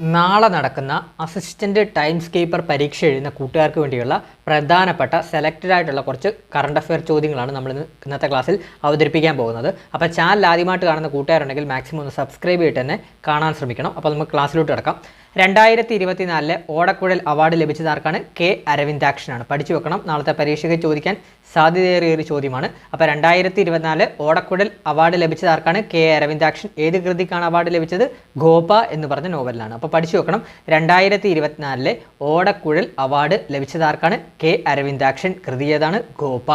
നാളെ നടക്കുന്ന assistant times keeper പരീക്ഷ എഴുതുന്ന കൂട്ടുകാർക്ക് വേണ്ടിയുള്ള പ്രധാനപ്പെട്ട സെലക്റ്റഡ് ആയിട്ടുള്ള കുറച്ച് കറണ്ട് അഫെയർ ചോദ്യങ്ങളാണ് നമ്മൾ ഇന്നത്തെ ക്ലാസ്സിൽ അവതരിപ്പിക്കാൻ പോകുന്നത്. അപ്പോൾ ചാനൽ ആദ്യമായിട്ട് കാണുന്ന കൂട്ടുകാരുണ്ടെങ്കിൽ മാക്സിമം ഒന്ന് സബ്സ്ക്രൈബ് ചെയ്തിട്ട് തന്നെ കാണാൻ ശ്രമിക്കണം. അപ്പോൾ നമുക്ക് ക്ലാസ്സിലോട്ട് കിടക്കാം. രണ്ടായിരത്തി ഇരുപത്തിനാലിലെ ഓടക്കുഴൽ അവാർഡ് ലഭിച്ചത് ആർക്കാണ്? കെ അരവിന്ദാക്ഷനാണ്. പഠിച്ചു വെക്കണം. നാളത്തെ പരീക്ഷയ്ക്ക് ചോദിക്കാൻ സാധ്യതയേറിയ ഒരു ചോദ്യമാണ്. അപ്പോൾ രണ്ടായിരത്തി ഇരുപത്തിനാല് ഓടക്കുഴൽ അവാർഡ് ലഭിച്ചത് ആർക്കാണ്? കെ അരവിന്ദാക്ഷൻ. ഏത് കൃതിക്കാണ് അവാർഡ് ലഭിച്ചത്? ഗോപ എന്ന് പറഞ്ഞ നോവലിലാണ്. അപ്പോൾ പഠിച്ചു വെക്കണം. രണ്ടായിരത്തി ഇരുപത്തിനാലിലെ ഓടക്കുഴൽ അവാർഡ് ലഭിച്ചത് ആർക്കാണ്? കെ അരവിന്ദാക്ഷൻ. കൃതി ഏതാണ്? ഗോപ.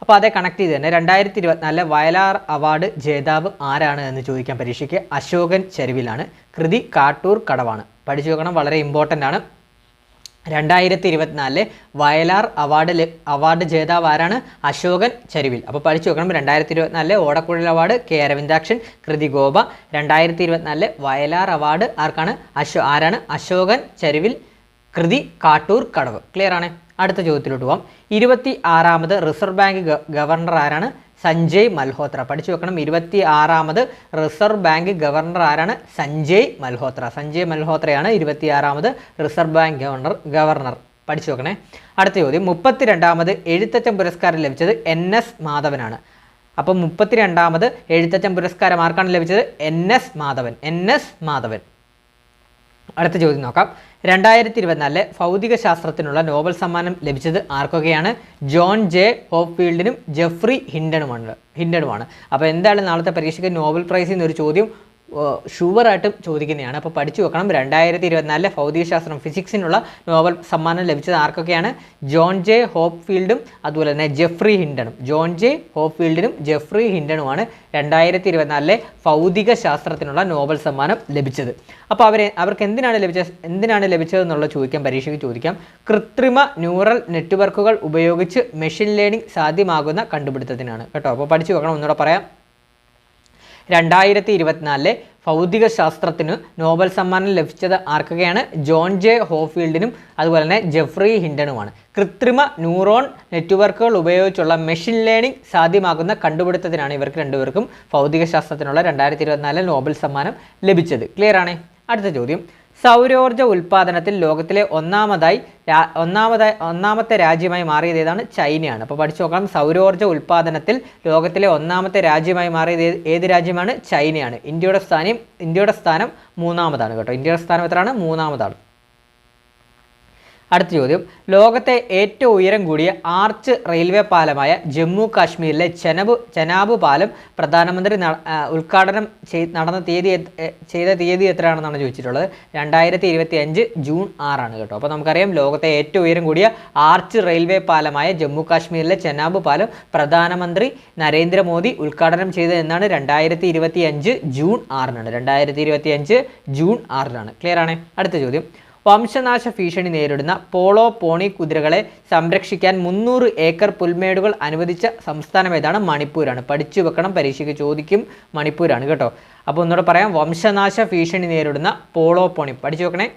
അപ്പോൾ അതേ കണക്ട് ചെയ്ത് തന്നെ രണ്ടായിരത്തി ഇരുപത്തിനാലിലെ വയലാർ അവാർഡ് ജേതാവ് ആരാണ് എന്ന് ചോദിക്കാൻ പരീക്ഷയ്ക്ക്. അശോകൻ ചെരുവിലാണ്. കൃതി കാട്ടൂർ കടവാണ്. പഠിച്ചു വെക്കണം വളരെ ഇമ്പോർട്ടന്റ് ആണ്. രണ്ടായിരത്തി ഇരുപത്തിനാലിലെ വയലാർ അവാർഡ് അവാർഡ് ജേതാവ് ആരാണ്? അശോകൻ ചരുവിൽ. അപ്പോൾ പഠിച്ചു വെക്കണം രണ്ടായിരത്തി ഇരുപത്തിനാലിലെ ഓടക്കുഴൽ അവാർഡ് കെ അരവിന്ദാക്ഷൻ കൃതി ഗോപ രണ്ടായിരത്തി ഇരുപത്തിനാലിലെ വയലാർ അവാർഡ് ആർക്കാണ്? അശോ ആരാണ്? അശോകൻ ചരുവിൽ കൃതി കാട്ടൂർ കടവ്. ക്ലിയർ ആണ്? അടുത്ത ചോദ്യത്തിലോട്ട് പോവാം. ഇരുപത്തി ആറാമത് റിസർവ് ബാങ്ക് ഗവർണർ ആരാണ്? സഞ്ജയ് മൽഹോത്ര. പഠിച്ചു വെക്കണം. ഇരുപത്തി ആറാമത് റിസർവ് ബാങ്ക് ഗവർണർ ആരാണ്? സഞ്ജയ് മൽഹോത്ര. സഞ്ജയ് മൽഹോത്രയാണ് ഇരുപത്തി ആറാമത് റിസർവ് ബാങ്ക് ഗവർണർ ഗവർണർ. പഠിച്ചു വെക്കണേ. അടുത്ത ചോദ്യം. മുപ്പത്തിരണ്ടാമത് എഴുത്തച്ഛൻ പുരസ്കാരം ലഭിച്ചത് എൻ എസ് മാധവനാണ്. അപ്പം മുപ്പത്തിരണ്ടാമത് എഴുത്തച്ഛൻ പുരസ്കാരം ആർക്കാണ് ലഭിച്ചത്? N S Madhavan. N S Madhavan. അടുത്ത ചോദ്യം നോക്കാം. രണ്ടായിരത്തി ഇരുപത്തിനാലിലെ ഭൗതിക ശാസ്ത്രത്തിനുള്ള നോബൽ സമ്മാനം ലഭിച്ചത് ആർക്കൊക്കെയാണ്? John J. ഹോപ്പ്ഫീൽഡിനും ജെഫ്രി ഹിൻഡനുമാണ് ഹിൻഡനുമാണ്. അപ്പോൾ എന്തായാലും നാളത്തെ പരീക്ഷയ്ക്ക് നോബൽ പ്രൈസിൽ നിന്നൊരു ചോദ്യം ഷുവറായിട്ടും ചോദിക്കുന്നതാണ്. അപ്പോൾ പഠിച്ചു വെക്കണം. രണ്ടായിരത്തി ഇരുപത്തിനാലിലെ ഭൗതികശാസ്ത്രം ഫിസിക്സിനുള്ള നോബൽ സമ്മാനം ലഭിച്ചത് ആർക്കൊക്കെയാണ്? ജോൺ ജെ ഹോപ്ഫീൽഡും അതുപോലെ തന്നെ ജെഫ്രി ഹിൻഡനും ജോൺ ജെ ഹോപ്ഫീൽഡിനും ജെഫ്രി ഹിൻഡനുമാണ് രണ്ടായിരത്തി ഇരുപത്തിനാലിലെ ഭൗതിക ശാസ്ത്രത്തിനുള്ള നോബൽ സമ്മാനം ലഭിച്ചത്. അപ്പോൾ അവരെ അവർക്ക് എന്തിനാണ് ലഭിച്ചത് എന്തിനാണ് ലഭിച്ചതെന്നുള്ള ചോദിക്കാൻ പരീക്ഷയ്ക്ക് ചോദിക്കാം. കൃത്രിമ ന്യൂറൽ നെറ്റ്വർക്കുകൾ ഉപയോഗിച്ച് മെഷീൻ ലേണിംഗ് സാധ്യമാകുന്ന കണ്ടുപിടുത്തത്തിനാണ്. കേട്ടോ അപ്പോൾ പഠിച്ചു വെക്കണം. ഒന്നുകൂടെ പറയാം. രണ്ടായിരത്തി ഇരുപത്തിനാലിലെ ഭൗതിക ശാസ്ത്രത്തിന് നോബൽ സമ്മാനം ലഭിച്ചത് ആർക്കുകയാണ് ജോൺ ജെ ഹോഫീൽഡിനും അതുപോലെ തന്നെ ജെഫ്രി ഹിൻഡനുമാണ്. കൃത്രിമ ന്യൂറോൺ നെറ്റ്വർക്കുകൾ ഉപയോഗിച്ചുള്ള മെഷീൻ ലേണിംഗ് സാധ്യമാകുന്ന കണ്ടുപിടുത്തത്തിനാണ് ഇവർക്ക് രണ്ടുപേർക്കും ഭൗതിക ശാസ്ത്രത്തിനുള്ള രണ്ടായിരത്തി ഇരുപത്തിനാലിലെ നോബൽ സമ്മാനം ലഭിച്ചത്. ക്ലിയർ ആണേ? അടുത്ത ചോദ്യം. സൗരോർജ ഉൽപ്പാദനത്തിൽ ലോകത്തിലെ ഒന്നാമതായി ഒന്നാമതായി ഒന്നാമത്തെ രാജ്യമായി മാറിയത് ഏതാണ് ചൈനയാണ്. അപ്പോൾ പഠിച്ചു നോക്കാം സൗരോർജ ഉൽപ്പാദനത്തിൽ ലോകത്തിലെ ഒന്നാമത്തെ രാജ്യമായി മാറിയത് ഏത് രാജ്യമാണ്? ചൈനയാണ്. ഇന്ത്യയുടെ സ്ഥാനം ഇന്ത്യയുടെ സ്ഥാനം മൂന്നാമതാണ് കേട്ടോ. ഇന്ത്യയുടെ സ്ഥാനം എത്രയാണ്? മൂന്നാമതാണ്. അടുത്ത ചോദ്യം. ലോകത്തെ ഏറ്റവും ഉയരം കൂടിയ ആർച്ച് റെയിൽവേ പാലമായ ജമ്മു കാശ്മീരിലെ ചെനബ് ചെനാബ് പാലം പ്രധാനമന്ത്രി ഉദ്ഘാടനം നടന്ന തീയതി ചെയ്ത തീയതി എത്രയാണെന്നാണ് ചോദിച്ചിട്ടുള്ളത്? രണ്ടായിരത്തി ഇരുപത്തി അഞ്ച് ജൂൺ ആറാണ് കേട്ടോ. അപ്പോൾ നമുക്കറിയാം ലോകത്തെ ഏറ്റവും ഉയരം കൂടിയ ആർച്ച് റെയിൽവേ പാലമായ ജമ്മു കാശ്മീരിലെ ചെനാബ് പാലം പ്രധാനമന്ത്രി നരേന്ദ്രമോദി ഉദ്ഘാടനം ചെയ്തത് എന്നാണ് രണ്ടായിരത്തി ഇരുപത്തി അഞ്ച് ജൂൺ ആറിനാണ്. രണ്ടായിരത്തി ഇരുപത്തി അഞ്ച് ജൂൺ ആറിനാണ്. ക്ലിയർ ആണേ? അടുത്ത ചോദ്യം. വംശനാശ ഭീഷണി നേരിടുന്ന പോളോ പോണി കുതിരകളെ സംരക്ഷിക്കാൻ മുന്നൂറ് ഏക്കർ പുൽമേടുകൾ അനുവദിച്ച സംസ്ഥാനം ഏതാണ്? മണിപ്പൂരാണ്. പഠിച്ചു വെക്കണം പരീക്ഷയ്ക്ക് ചോദിക്കും മണിപ്പൂരാണ് കേട്ടോ. അപ്പോൾ ഒന്നുകൂടെ പറയാം. വംശനാശ ഭീഷണി നേരിടുന്ന പോളോ പോണി പഠിച്ചു വെക്കണേ.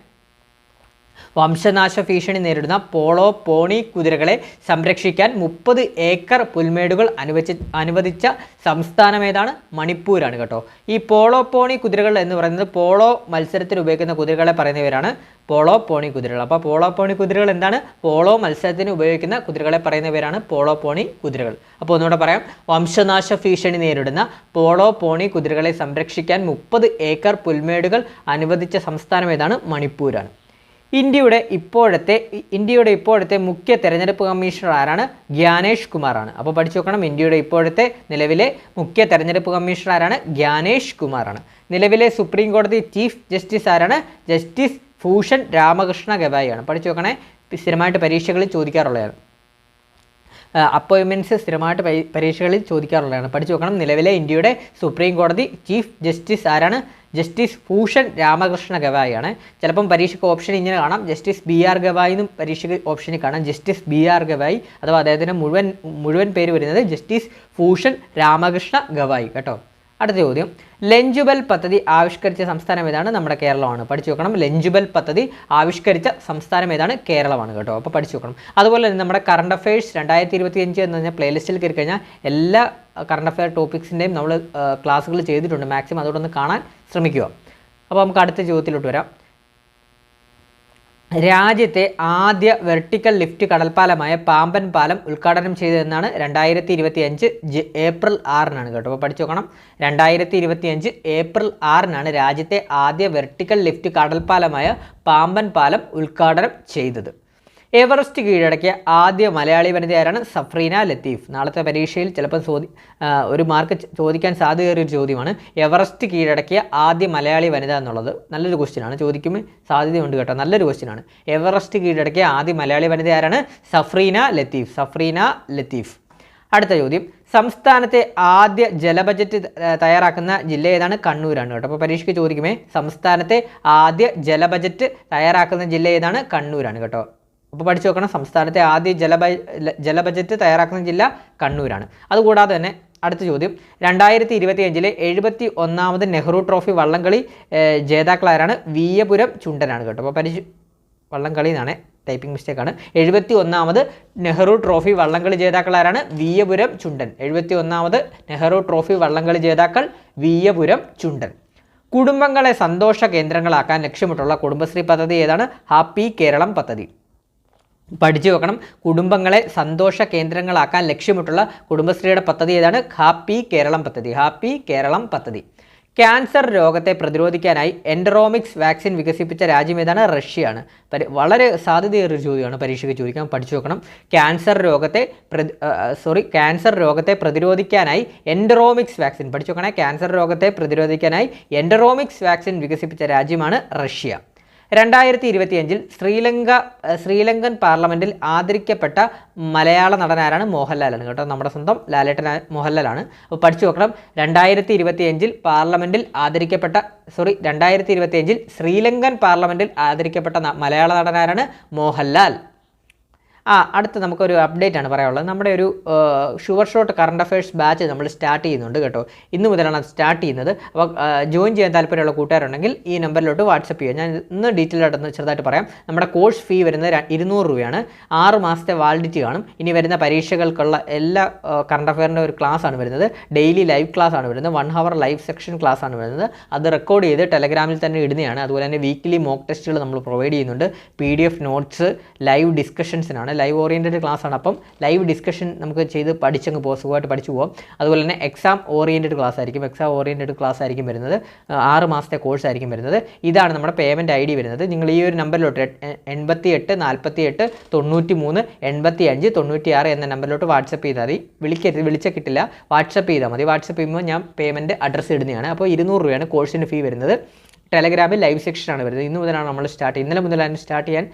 വംശനാശ ഭീഷണി നേരിടുന്ന പോളോ പോണി കുതിരകളെ സംരക്ഷിക്കാൻ മുപ്പത് ഏക്കർ പുൽമേടുകൾ അനുവദിച്ച അനുവദിച്ച സംസ്ഥാനം ഏതാണ്? മണിപ്പൂരാണ് കേട്ടോ. ഈ പോളോ പോണി കുതിരകൾ എന്ന് പറയുന്നത് പോളോ മത്സരത്തിൽ ഉപയോഗിക്കുന്ന കുതിരകളെ പറയുന്നവരാണ് പോളോ പോണി കുതിരകൾ. അപ്പോൾ പോളോ പോണി കുതിരകൾ എന്താണ്? പോളോ മത്സരത്തിന് ഉപയോഗിക്കുന്ന കുതിരകളെ പറയുന്നവരാണ് പോളോ പോണി കുതിരകൾ. അപ്പോൾ ഒന്നുകൂടെ പറയാം. വംശനാശ ഭീഷണി നേരിടുന്ന പോളോ പോണി കുതിരകളെ സംരക്ഷിക്കാൻ മുപ്പത് ഏക്കർ പുൽമേടുകൾ അനുവദിച്ച സംസ്ഥാനം ഏതാണ്? മണിപ്പൂരാണ്. ഇന്ത്യയുടെ ഇപ്പോഴത്തെ ഇന്ത്യയുടെ ഇപ്പോഴത്തെ മുഖ്യ തെരഞ്ഞെടുപ്പ് കമ്മീഷണർ ആരാണ്? ഗ്യാനേഷ് കുമാറാണ്. അപ്പോൾ പഠിച്ചു നോക്കണം ഇന്ത്യയുടെ ഇപ്പോഴത്തെ നിലവിലെ മുഖ്യ തെരഞ്ഞെടുപ്പ് കമ്മീഷണർ ആരാണ്? ഗ്യാനേഷ് കുമാറാണ്. നിലവിലെ സുപ്രീം കോടതി ചീഫ് ജസ്റ്റിസ് ആരാണ്? ജസ്റ്റിസ് ഭൂഷൺ രാമകൃഷ്ണ ഗവായിയാണ്. പഠിച്ചു നോക്കണേ സ്ഥിരമായിട്ട് പരീക്ഷകളിൽ ചോദിക്കാറുള്ളതാണ് അപ്പോയിൻമെന്റ്സ് സ്ഥിരമായിട്ട് പരീക്ഷകളിൽ ചോദിക്കാറുള്ളതാണ് പഠിച്ചു നോക്കണം നിലവിലെ ഇന്ത്യയുടെ സുപ്രീം കോടതി ചീഫ് ജസ്റ്റിസ് ആരാണ്? ജസ്റ്റിസ് ഭൂഷൺ രാമകൃഷ്ണ ഗവായിയാണ് ചിലപ്പം പരീക്ഷയ്ക്ക് ഓപ്ഷൻ ഇങ്ങനെ കാണാം. ജസ്റ്റിസ് ബി ആർ ഗവായി എന്നും പരീക്ഷയ്ക്ക് ഓപ്ഷനിൽ കാണാം. ജസ്റ്റിസ് ബി ആർ ഗവായി അഥവാ അദ്ദേഹത്തിന്റെ മുഴുവൻ മുഴുവൻ പേര് വരുന്നത് ജസ്റ്റിസ് ഭൂഷൺ രാമകൃഷ്ണ ഗവായി കേട്ടോ. അടുത്ത ചോദ്യം. ലഞ്ചുബൽ പദ്ധതി ആവിഷ്കരിച്ച സംസ്ഥാനം ഏതാണ്? നമ്മുടെ കേരളമാണ്. പഠിച്ചു നോക്കണം ലഞ്ചുബൽ പദ്ധതി ആവിഷ്കരിച്ച സംസ്ഥാനം ഏതാണ്? കേരളമാണ് കേട്ടോ. അപ്പോൾ പഠിച്ചു നോക്കണം അതുപോലെ തന്നെ നമ്മുടെ കറണ്ട് അഫയേഴ്സ് രണ്ടായിരത്തി ഇരുപത്തി അഞ്ച് എന്ന് പറഞ്ഞാൽ പ്ലേലിസ്റ്റിൽ കയറി കഴിഞ്ഞാൽ എല്ലാ കറണ്ട് അഫയർ ടോപ്പിക്സിന്റെയും നമ്മൾ ക്ലാസ്സുകൾ ചെയ്തിട്ടുണ്ട്. മാക്സിമം അതുകൊണ്ടൊന്ന് കാണാൻ ശ്രമിക്കുക. അപ്പോൾ നമുക്ക് അടുത്ത ചോദ്യത്തിലോട്ട് വരാം. രാജ്യത്തെ ആദ്യ വെർട്ടിക്കൽ ലിഫ്റ്റ് കടൽപ്പാലമായ പാമ്പൻ പാലം ഉദ്ഘാടനം ചെയ്തതെന്നാണ് രണ്ടായിരത്തി ഇരുപത്തി അഞ്ച് ഏപ്രിൽ ആറിനാണ് കേട്ടോ. അപ്പോൾ പഠിച്ചു നോക്കണം. രണ്ടായിരത്തി ഇരുപത്തി അഞ്ച് ഏപ്രിൽ ആറിനാണ് രാജ്യത്തെ ആദ്യ വെർട്ടിക്കൽ ലിഫ്റ്റ് കടൽപ്പാലമായ പാമ്പൻ പാലം ഉദ്ഘാടനം ചെയ്തത്. എവറസ്റ്റ് കീഴടക്കിയ ആദ്യ മലയാളി വനിതയാരാണ് സഫ്രീന ലത്തീഫ്. നാളത്തെ പരീക്ഷയിൽ ചിലപ്പോൾ ചോദി ഒരു മാർക്ക് ചോദിക്കാൻ സാധ്യതയേറിയ ഒരു ചോദ്യമാണ്. എവറസ്റ്റ് കീഴടക്കിയ ആദ്യ മലയാളി വനിത എന്നുള്ളത് നല്ലൊരു ക്വസ്റ്റ്യനാണ് ചോദിക്കുമ്പോൾ സാധ്യതയുണ്ട് കേട്ടോ. നല്ലൊരു ക്വസ്റ്റ്യനാണ് എവറസ്റ്റ് കീഴടക്കിയ ആദ്യ മലയാളി വനിതയാരാണ് സഫ്രീന ലത്തീഫ്. സഫ്രീന ലത്തീഫ്. അടുത്ത ചോദ്യം. സംസ്ഥാനത്തെ ആദ്യ ജല ബജറ്റ് തയ്യാറാക്കുന്ന ജില്ല ഏതാണ്? കണ്ണൂരാണ് കേട്ടോ. അപ്പോൾ പരീക്ഷയ്ക്ക് ചോദിക്കുമേ സംസ്ഥാനത്തെ ആദ്യ ജല ബജറ്റ് തയ്യാറാക്കുന്ന ജില്ല ഏതാണ്? കണ്ണൂരാണ് കേട്ടോ. അപ്പോൾ പഠിച്ചു നോക്കണം. സംസ്ഥാനത്തെ ആദ്യ ജലബ ജല ബജറ്റ് തയ്യാറാക്കുന്ന ജില്ല കണ്ണൂരാണ്. അതുകൂടാതെ തന്നെ അടുത്ത ചോദ്യം. രണ്ടായിരത്തി ഇരുപത്തി അഞ്ചിലെ എഴുപത്തി ഒന്നാമത് നെഹ്റു ട്രോഫി വള്ളംകളി ജേതാക്കളാരാണ്? വീയപുരം ചുണ്ടനാണ് കേട്ടോ. അപ്പോൾ പരിശു വള്ളംകളി എന്നാണ് ടൈപ്പിംഗ് മിസ്റ്റേക്കാണ് എഴുപത്തി ഒന്നാമത് നെഹ്റു ട്രോഫി വള്ളംകളി ജേതാക്കളാരാണ്? വീയപുരം ചുണ്ടൻ. എഴുപത്തി ഒന്നാമത് നെഹ്റു ട്രോഫി വള്ളംകളി ജേതാക്കൾ വീയപുരം ചുണ്ടൻ. കുടുംബങ്ങളെ സന്തോഷ കേന്ദ്രങ്ങളാക്കാൻ ലക്ഷ്യമിട്ടുള്ള കുടുംബശ്രീ പദ്ധതി ഏതാണ്? ഹാപ്പി കേരളം പദ്ധതി. പഠിച്ചു വെക്കണം. കുടുംബങ്ങളെ സന്തോഷ കേന്ദ്രങ്ങളാക്കാൻ ലക്ഷ്യമിട്ടുള്ള കുടുംബശ്രീയുടെ പദ്ധതി ഏതാണ്? ഹാപ്പി കേരളം പദ്ധതി. ഹാപ്പി കേരളം പദ്ധതി. ക്യാൻസർ രോഗത്തെ പ്രതിരോധിക്കാനായി എൻഡറോമിക്സ് വാക്സിൻ വികസിപ്പിച്ച രാജ്യം ഏതാണ്? റഷ്യയാണ്. വളരെ സാധ്യതയേറിയ ചോദ്യമാണ് പരീക്ഷയ്ക്ക് ചോദിക്കാൻ. പഠിച്ചു വെക്കണം. ക്യാൻസർ രോഗത്തെ സോറി ക്യാൻസർ രോഗത്തെ പ്രതിരോധിക്കാനായി എൻഡറോമിക്സ് വാക്സിൻ. പഠിച്ചു വെക്കണേ. ക്യാൻസർ രോഗത്തെ പ്രതിരോധിക്കാനായി എൻഡറോമിക്സ് വാക്സിൻ വികസിപ്പിച്ച രാജ്യമാണ് റഷ്യ. രണ്ടായിരത്തി ഇരുപത്തിയഞ്ചിൽ ശ്രീലങ്ക ശ്രീലങ്കൻ പാർലമെന്റിൽ ആദരിക്കപ്പെട്ട മലയാള നടനാരാണ് മോഹൻലാലാണ്. കേട്ടോ നമ്മുടെ സ്വന്തം ലാലേട്ടൻ മോഹൻലാലാണ്. അപ്പോൾ പഠിച്ചു നോക്കണം. രണ്ടായിരത്തി ഇരുപത്തിയഞ്ചിൽ പാർലമെന്റിൽ ആദരിക്കപ്പെട്ട സോറി രണ്ടായിരത്തി ഇരുപത്തിയഞ്ചിൽ ശ്രീലങ്കൻ പാർലമെന്റിൽ ആദരിക്കപ്പെട്ട മലയാള നടനാരാണ് മോഹൻലാൽ. ആ അടുത്ത നമുക്കൊരു അപ്ഡേറ്റ് ആണ് പറയാനുള്ളത്. നമ്മുടെ ഒരു sure shot current affairs batch നമ്മൾ സ്റ്റാർട്ട് ചെയ്യുന്നുണ്ട് കേട്ടോ. ഇന്ന് മുതലാണ് അത് സ്റ്റാർട്ട് ചെയ്യുന്നത്. അപ്പോൾ ജോയിൻ ചെയ്യാൻ താല്പര്യമുള്ള കൂട്ടുകാരുണ്ടെങ്കിൽ ഈ നമ്പറിലോട്ട് വാട്സപ്പ് ചെയ്യുക. ഞാൻ ഇന്ന് ഡീറ്റെയിൽ ആയിട്ടൊന്ന് ചെറുതായിട്ട് പറയാം. നമ്മുടെ കോഴ്സ് ഫീ വരുന്നത് ഇരുന്നൂറ് രൂപയാണ്. ആറ് മാസത്തെ വാലിഡിറ്റി കാണും. ഇനി വരുന്ന പരീക്ഷകൾക്കുള്ള എല്ലാ കറണ്ട് അഫയറിന്റെ ഒരു ക്ലാസ് ആണ് വരുന്നത്. ഡെയിലി ലൈവ് ക്ലാസ് ആണ് വരുന്നത്. One hour live section class ആണ് വരുന്നത്. അത് റെക്കോർഡ് ചെയ്ത് ടെലഗ്രാമിൽ തന്നെ ഇടുന്നതാണ്. അതുപോലെ തന്നെ വീക്ക്ലി മോക്ക് ടെസ്റ്റുകൾ നമ്മൾ പ്രൊവൈഡ് ചെയ്യുന്നുണ്ട്. P D F notes live ഡിസ്കഷൻസിനാണ് live oriented class ആണ്. അപ്പം ലൈവ് ഡിസ്കഷൻ നമുക്ക് ചെയ്ത് പഠിച്ചങ്ങ് പോകാം സുഖമായിട്ട് പഠിച്ചു പോകും അതുപോലെ തന്നെ എക്സാം ഓറിയന്റഡ് ക്ലാസ് ആയിരിക്കും. എക്സാം ഓറിയന്റഡ് ക്ലാസ് ആയിരിക്കും വരുന്നത്. ആറ് മാസത്തെ കോഴ്സ് ആയിരിക്കും വരുന്നത്. ഇതാണ് നമ്മുടെ പേയ്മെന്റ് ഐ ഡി വരുന്നത്. നിങ്ങൾ ഈ ഒരു നമ്പറിലോട്ട് എൺപത്തി എട്ട് നാൽപ്പത്തി എട്ട് തൊണ്ണൂറ്റി മൂന്ന് എൺപത്തി അഞ്ച് തൊണ്ണൂറ്റി ആറ് എന്ന നമ്പറിലോട്ട് വാട്സപ്പ് ചെയ്താൽ മതി. വിളിക്കരുത്. വിളിച്ച കിട്ടില്ല. വാട്സപ്പ് ചെയ്താൽ മതി. വാട്സപ്പ് ചെയ്യുമ്പോൾ ഞാൻ പേയ്മെന്റ് അഡ്രസ്സ് ഇടുന്നതാണ്. അപ്പോൾ ഇരുന്നൂറ് രൂപയാണ് കോഴ്സിന്റെ ഫീ വരുന്നത്. ടെലഗ്രാമിൽ ലൈവ് സെക്ഷനാണ് വരുന്നത്. ഇന്ന് മുതലാണ് നമ്മൾ സ്റ്റാർട്ട് ഇന്നലെ മുതലാണ് സ്റ്റാർട്ട് ചെയ്യാൻ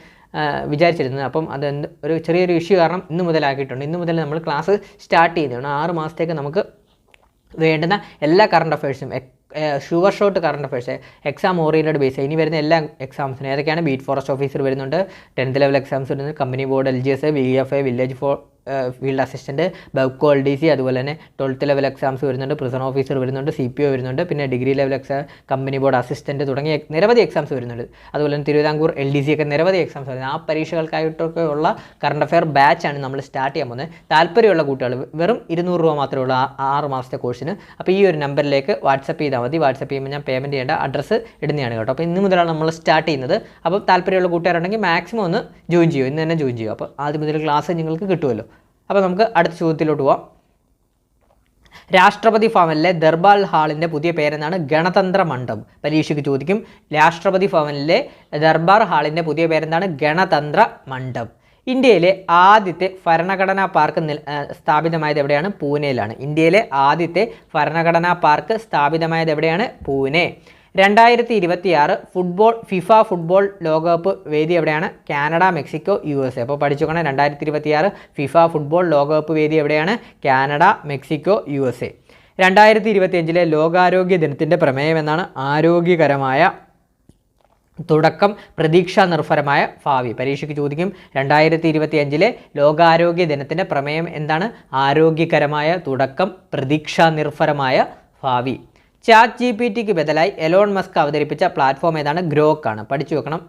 വിചാരിച്ചിരുന്നത്. അപ്പം അത് ഒരു ചെറിയൊരു ഇഷ്യൂ കാരണം ഇന്ന് മുതലാക്കിയിട്ടുണ്ട്. ഇന്ന് മുതൽ നമ്മൾ ക്ലാസ് സ്റ്റാർട്ട് ചെയ്യുന്നതാണ്. ആറ് മാസത്തേക്ക് നമുക്ക് വേണ്ടുന്ന എല്ലാ current അഫയേഴ്സും sure shot current affairs exam oriented base ഇനി വരുന്ന എല്ലാ എക്സാംസിനും ഏതൊക്കെയാണ് ബീറ്റ് ഫോറസ്റ്റ് ഓഫീസർ വരുന്നുണ്ട് ടെൻത്ത് ലെവൽ എക്സാംസ് വരുന്നുണ്ട് company board L G S V F A village for field assistant ബൗക്കോ L D C അതുപോലെ തന്നെ ട്വൽത്ത് ലെവൽ എക്സാംസ് വരുന്നുണ്ട് പ്രിസൺ ഓഫീസർ വരുന്നുണ്ട് സി പി ഒ വരുന്നുണ്ട് പിന്നെ degree level exam company board assistant തുടങ്ങിയ നിരവധി exams വരുന്നുണ്ട്. അതുപോലെ തന്നെ തിരുവിതാംകൂർ എൽ ഡി സി ഒക്കെ നിരവധി എക്സാംസ് വരുന്നത് ആ പരീക്ഷകൾക്കായിട്ടൊക്കെ ഉള്ള കറണ്ട് അഫയർ ബാച്ചാണ് നമ്മൾ സ്റ്റാർട്ട് ചെയ്യാൻ പോകുന്നത്. താല്പര്യമുള്ള കുട്ടികൾ വെറും ഇരുന്നൂറ് രൂപ മാത്രമേ ഉള്ളൂ ആറ് മാസത്തെ കോഴ്സിന് അപ്പോൾ ഈ ഒരു നമ്പറിലേക്ക് വാട്സപ്പ് ചെയ്താൽ മതി. വാട്സപ്പ് ചെയ്യുമ്പോൾ ഞാൻ പേയ്മെന്റ് ചെയ്യേണ്ട അഡ്രസ്സ് ഇടുന്നതാണ് കേട്ടോ. അപ്പോൾ ഇന്ന് മുതലാണ് നമ്മൾ സ്റ്റാർട്ട് ചെയ്യുന്നത്. അപ്പോൾ താല്പര്യമുള്ള കൂട്ടുകാരുണ്ടെങ്കിൽ മാക്സിമം ഒന്ന് ജോയിൻ ചെയ്യും. ഇന്ന് തന്നെ ജോയിൻ ചെയ്യും. അപ്പോൾ ആദ്യം മുതൽ ക്ലാസ് നിങ്ങൾക്ക് കിട്ടുമല്ലോ. അപ്പോൾ നമുക്ക് അടുത്ത ചോദ്യത്തിലോട്ട് പോവാം. രാഷ്ട്രപതി ഭവനിലെ ദർബാൽ ഹാളിന്റെ പുതിയ പേരെന്താണ്? ഗണതന്ത്ര മണ്ഡപം. പരീക്ഷയ്ക്ക് ചോദിക്കും. രാഷ്ട്രപതി ഭവനിലെ ദർബാർ ഹാളിന്റെ പുതിയ പേരെന്താണ്? ഗണതന്ത്ര മണ്ഡപം. ഇന്ത്യയിലെ ആദ്യത്തെ ഭരണഘടനാ പാർക്ക് സ്ഥാപിതമായത് എവിടെയാണ്? പൂനെയിലാണ്. ഇന്ത്യയിലെ ആദ്യത്തെ ഭരണഘടനാ പാർക്ക് സ്ഥാപിതമായത് എവിടെയാണ്? പൂനെ. രണ്ടായിരത്തി ഇരുപത്തി ആറ് ഫുട്ബോൾ ഫിഫ ഫുട്ബോൾ ലോകകപ്പ് വേദി എവിടെയാണ്? Canada Mexico U S A. അപ്പോൾ പഠിച്ചുകൊണ്ട് രണ്ടായിരത്തി ഇരുപത്തി ആറ് ഫിഫ ഫുട്ബോൾ ലോകകപ്പ് വേദി എവിടെയാണ്? Canada Mexico U S A. രണ്ടായിരത്തി ഇരുപത്തി അഞ്ചിലെ ലോകാരോഗ്യ ദിനത്തിന്റെ പ്രമേയം എന്നാണ്? ആരോഗ്യകരമായ തുടക്കം പ്രതീക്ഷാ നിർഭരമായ ഭാവി. പരീക്ഷയ്ക്ക് ചോദിക്കും രണ്ടായിരത്തി ഇരുപത്തി അഞ്ചിലെ ലോകാരോഗ്യ ദിനത്തിന്റെ പ്രമേയം എന്താണ്? ആരോഗ്യകരമായ തുടക്കം പ്രതീക്ഷാ നിർഭരമായ ഭാവി. ചാറ്റ് ജി പി ടിക്ക് ബദലായി എലോൺ മസ്ക് അവതരിപ്പിച്ച പ്ലാറ്റ്ഫോം ഏതാണ്? ഗ്രോക്ക് ആണ്. പഠിച്ചു വെക്കണം.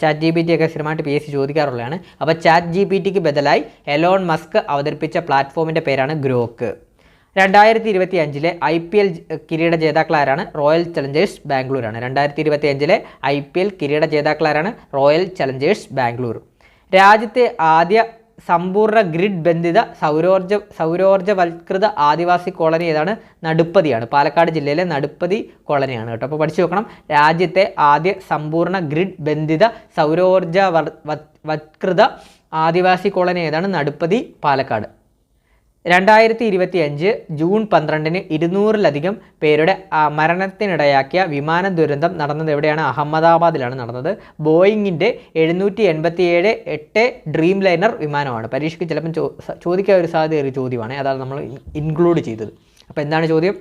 ചാറ്റ് ജി പി ടി ഒക്കെ സ്ഥിരമായിട്ട് പി എസ് സി ചോദിക്കാറുള്ളതാണ്. അപ്പോൾ ചാറ്റ് ജി പി ടിക്ക് ബദലായി എലോൺ മസ്ക് അവതരിപ്പിച്ച പ്ലാറ്റ്ഫോമിന്റെ പേരാണ് ഗ്രോക്ക്. രണ്ടായിരത്തി ഇരുപത്തി അഞ്ചിലെ ഐ പി എൽ കിരീട ജേതാക്കളാരാണ്? റോയൽ ചലഞ്ചേഴ്സ് ബാംഗ്ലൂരാണ് രണ്ടായിരത്തി ഇരുപത്തി അഞ്ചിലെ ഐ പി എൽ കിരീട ജേതാക്കളാരാണ്? Royal Challengers Bangalore. രാജ്യത്തെ ആദ്യ സമ്പൂർണ ഗ്രിഡ് ബന്ധിത സൗരോർജ സൗരോർജവൽകൃത ആദിവാസി കോളനി ഏതാണ്? നടുപ്പതിയാണ്. പാലക്കാട് ജില്ലയിലെ നടുപ്പതി കോളനിയാണ് കേട്ടോ. അപ്പോൾ പഠിച്ചു നോക്കണം. രാജ്യത്തെ ആദ്യ സമ്പൂർണ ഗ്രിഡ് ബന്ധിത സൗരോർജ വൽകൃത ആദിവാസി കോളനി ഏതാണ്? നടുപ്പതി പാലക്കാട്. രണ്ടായിരത്തി ഇരുപത്തി അഞ്ച് ജൂൺ പന്ത്രണ്ടിന് ഇരുന്നൂറിലധികം പേരുടെ മരണത്തിനിടയാക്കിയ വിമാന ദുരന്തം നടന്നത് എവിടെയാണ്? അഹമ്മദാബാദിലാണ് നടന്നത്. ബോയിങ്ങിന്റെ എഴുന്നൂറ്റി എൺപത്തിയേഴ് എട്ട് ഡ്രീം ലൈനർ വിമാനമാണ്. പരീക്ഷയ്ക്ക് ചിലപ്പം ചോ ചോദിക്കാൻ ഒരു സാധ്യത ചോദ്യമാണ്. അതാണ് നമ്മൾ ഇൻക്ലൂഡ് ചെയ്തത്. അപ്പോൾ എന്താണ് ചോദ്യം?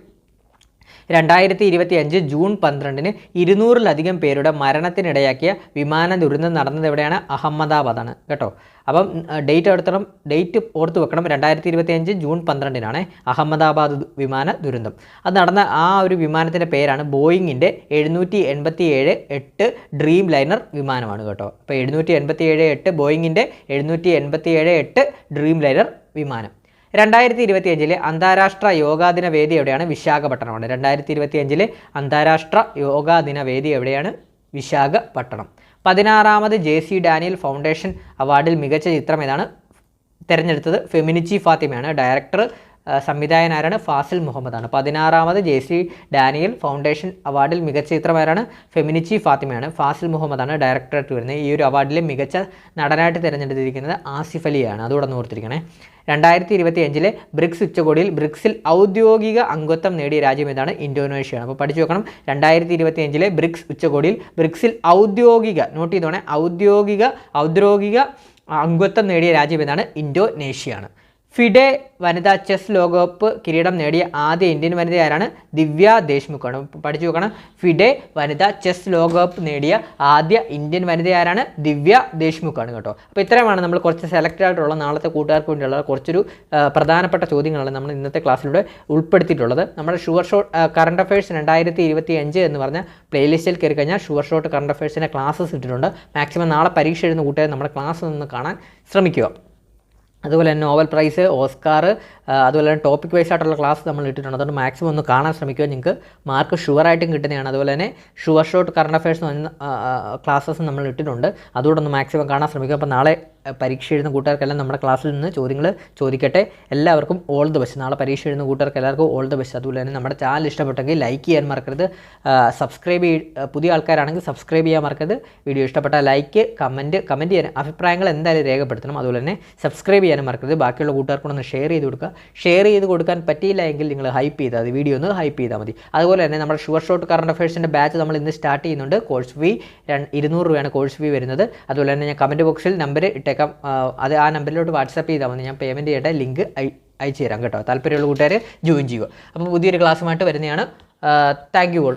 രണ്ടായിരത്തി ഇരുപത്തി അഞ്ച് ജൂൺ പന്ത്രണ്ടിന് ഇരുന്നൂറിലധികം പേരുടെ മരണത്തിനിടയാക്കിയ വിമാന ദുരന്തം നടന്നത് എവിടെയാണ്? അഹമ്മദാബാദാണ്. കേട്ടോ? അപ്പം ഡേറ്റ് എടുത്തണം ഡേറ്റ് ഓർത്ത് വെക്കണം. രണ്ടായിരത്തി ഇരുപത്തി അഞ്ച് ജൂൺ പന്ത്രണ്ടിനാണ് അഹമ്മദാബാദ് വിമാന ദുരന്തം. അത് നടന്ന ആ ഒരു വിമാനത്തിന്റെ പേരാണ് ബോയിങ്ങിന്റെ എഴുന്നൂറ്റി എൺപത്തി ഏഴ് എട്ട് ഡ്രീം ലൈനർ വിമാനമാണ് കേട്ടോ. അപ്പോൾ എഴുന്നൂറ്റി എൺപത്തി ഏഴ് എട്ട് ബോയിങ്ങിന്റെ എഴുന്നൂറ്റി എൺപത്തി ഏഴ് എട്ട് ഡ്രീം ലൈനർ വിമാനം. രണ്ടായിരത്തി ഇരുപത്തി അഞ്ചിലെ അന്താരാഷ്ട്ര യോഗാ ദിന വേദി എവിടെയാണ് വിശാഖപട്ടണമാണ്. രണ്ടായിരത്തി ഇരുപത്തി അഞ്ചിലെ അന്താരാഷ്ട്ര യോഗാ ദിന വേദി എവിടെയാണ് വിശാഖപട്ടണം. പതിനാറാമത് ജെ സി ഡാനിയൽ ഫൗണ്ടേഷൻ അവാർഡിൽ മികച്ച ചിത്രം ഏതാണ്? തിരഞ്ഞെടുത്തത് ഫെമിനിച്ചി ഫാത്തിമയാണ്. ഡയറക്ടർ സംവിധായകനാരാണ് ഫാസിൽ മുഹമ്മദാണ്. പതിനാറാമത് ജെ സി ഡാനിയൽ ഫൗണ്ടേഷൻ അവാർഡിൽ മികച്ച ചിത്രമാരാണ് ഫെമിനിച്ചി ഫാത്തിമയാണ്. ഫാസിൽ മുഹമ്മദാണ് ഡയറക്ടറായിട്ട് വരുന്നത്. ഈ ഒരു അവാർഡിലെ മികച്ച നടനായിട്ട് തിരഞ്ഞെടുത്തിരിക്കുന്നത് ആസിഫ് അലിയാണ്. അതുകൂടെ ഓർത്തിരിക്കണേ. രണ്ടായിരത്തി ഇരുപത്തി അഞ്ചിലെ ബ്രിക്സ് ഉച്ചകോടിയിൽ ബ്രിക്സിൽ ഔദ്യോഗിക അംഗത്വം നേടിയ രാജ്യം ഏതാണ്? ഇന്തോനേഷ്യയാണ്. അപ്പോൾ പഠിച്ചു വെക്കണം. രണ്ടായിരത്തി ഇരുപത്തി അഞ്ചിലെ ബ്രിക്സ് ഉച്ചകോടിയിൽ ബ്രിക്സിൽ ഔദ്യോഗിക നോട്ട് ചെയ്തോണേ ഔദ്യോഗിക ഔദ്യോഗിക അംഗത്വം നേടിയ രാജ്യം ഏതാണ്? ഇന്തോനേഷ്യയാണ്. ഫിഡെ വനിതാ ചെസ് ലോകകപ്പ് കിരീടം നേടിയ ആദ്യ ഇന്ത്യൻ വനിത ആരാണ്? ദിവ്യ ദേശ്മുഖാണ് പഠിച്ചു നോക്കണം. ഫിഡെ വനിതാ ചെസ് ലോകകപ്പ് നേടിയ ആദ്യ ഇന്ത്യൻ വനിത ആരാണ്? ദിവ്യ ദേശ്മുഖാണ് കേട്ടോ. അപ്പോൾ ഇത്രയുമാണ് നമ്മൾ കുറച്ച് സെലക്റ്റഡ് ആയിട്ടുള്ള നാളത്തെ കൂട്ടുകാർക്ക് വേണ്ടിയുള്ള കുറച്ചൊരു പ്രധാനപ്പെട്ട ചോദ്യങ്ങളാണ് നമ്മൾ ഇന്നത്തെ ക്ലാസ്സിലൂടെ ഉൾപ്പെടുത്തിയിട്ടുള്ളത്. നമ്മുടെ ഷുവർ ഷോട്ട് കറണ്ട് അഫയേഴ്സ് രണ്ടായിരത്തി ഇരുപത്തി അഞ്ച് എന്ന് പറഞ്ഞ പ്ലേലിസ്റ്റിൽ കയറി കഴിഞ്ഞാൽ ഷുവർ ഷോട്ട് കറണ്ട് അഫയേഴ്സിന്റെ ക്ലാസ്സസ് ഇട്ടിട്ടുണ്ട്. മാക്സിമം നാളെ പരീക്ഷ എഴുതുന്ന കൂട്ടുകാർ നമ്മുടെ ക്ലാസ് നിന്ന് കാണാൻ ശ്രമിക്കുക. അതുപോലെ തന്നെ നോവൽ പ്രൈസ് ഓസ്കാർ അതുപോലെ തന്നെ ടോപ്പിക് വൈസ് ആയിട്ടുള്ള ക്ലാസ് നമ്മൾ ഇട്ടിട്ടുണ്ട്. അതുകൊണ്ട് മാക്സിമം ഒന്ന് കാണാൻ ശ്രമിക്കുക. നിങ്ങൾക്ക് മാർക്ക് ഷുവറായിട്ടും കിട്ടുന്നതാണ്. അതുപോലെ തന്നെ sure shot current affairs classes നമ്മൾ ഇട്ടിട്ടുണ്ട്. അതുകൂടെ ഒന്ന് മാക്സിമം കാണാൻ ശ്രമിക്കുക. അപ്പോൾ നാളെ പരീക്ഷ എഴുതുന്ന കൂട്ടുകാർക്കെല്ലാം നമ്മുടെ ക്ലാസ്സിൽ നിന്ന് ചോദ്യങ്ങൾ ചോദിക്കട്ടെ. എല്ലാവർക്കും ഓൾ ദ ബെസ്റ്റ് നാളെ പരീക്ഷ എഴുതുന്ന കൂട്ടുകാർക്ക് എല്ലാവർക്കും ഓൾ ദ ബെസ്റ്റ് അതുപോലെ തന്നെ നമ്മുടെ ചാനൽ ഇഷ്ടപ്പെട്ടെങ്കിൽ ലൈക്ക് ചെയ്യാൻ മറക്കരുത്. സബ്സ്ക്രൈബ് പുതിയ ആൾക്കാരാണെങ്കിൽ സബ്സ്ക്രൈബ് ചെയ്യാൻ മറക്കരുത്. വീഡിയോ ഇഷ്ടപ്പെട്ടാൽ ലൈക്ക് കമന്റ് കമന്റ് ചെയ്യാൻ അഭിപ്രായങ്ങൾ എന്തായാലും രേഖപ്പെടുത്തണം. അതുപോലെ തന്നെ സബ്സ്ക്രൈബ് ചെയ്യാനും മറക്കരുത്. ബാക്കിയുള്ള കൂട്ടുകാർക്കൊന്ന് ഷെയർ ചെയ്ത് കൊടുക്കുക. ഷെയർ ചെയ്ത് കൊടുക്കാൻ പറ്റിയില്ല എങ്കിൽ നിങ്ങൾ ഹൈപ്പ് ചെയ്താൽ മതി. വീഡിയോ ഒന്ന് ഹൈപ്പ് ചെയ്താൽ മതി. അതുപോലെ തന്നെ നമ്മുടെ ഷുവർ ഷോട്ട് കറണ്ട് അഫയേഴ്സിന്റെ ബാച്ച് നമ്മൾ ഇന്ന് സ്റ്റാർട്ട് ചെയ്യുന്നുണ്ട്. കോഴ്സ് ഫീ ഇരുന്നൂറ് രൂപയാണ് കോഴ്സ് ഫീ വരുന്നത്. അതുപോലെ തന്നെ ഞാൻ കമന്റ് ബോക്സിൽ നമ്പർ ഇട്ടേക്കാം അത് ആ നമ്പറിലോട്ട് വാട്സപ്പ് ചെയ്താൽ മതി. ഞാൻ പേയ്മെന്റ് ചെയ്യേണ്ട ലിങ്ക് അയച്ചു തരാം കേട്ടോ. താല്പര്യമുള്ള കൂട്ടുകാർ ജോയിൻ ചെയ്യുക. അപ്പോൾ പുതിയൊരു ക്ലാസ്സുമായിട്ട് വരുന്നതാണ്. Thank you all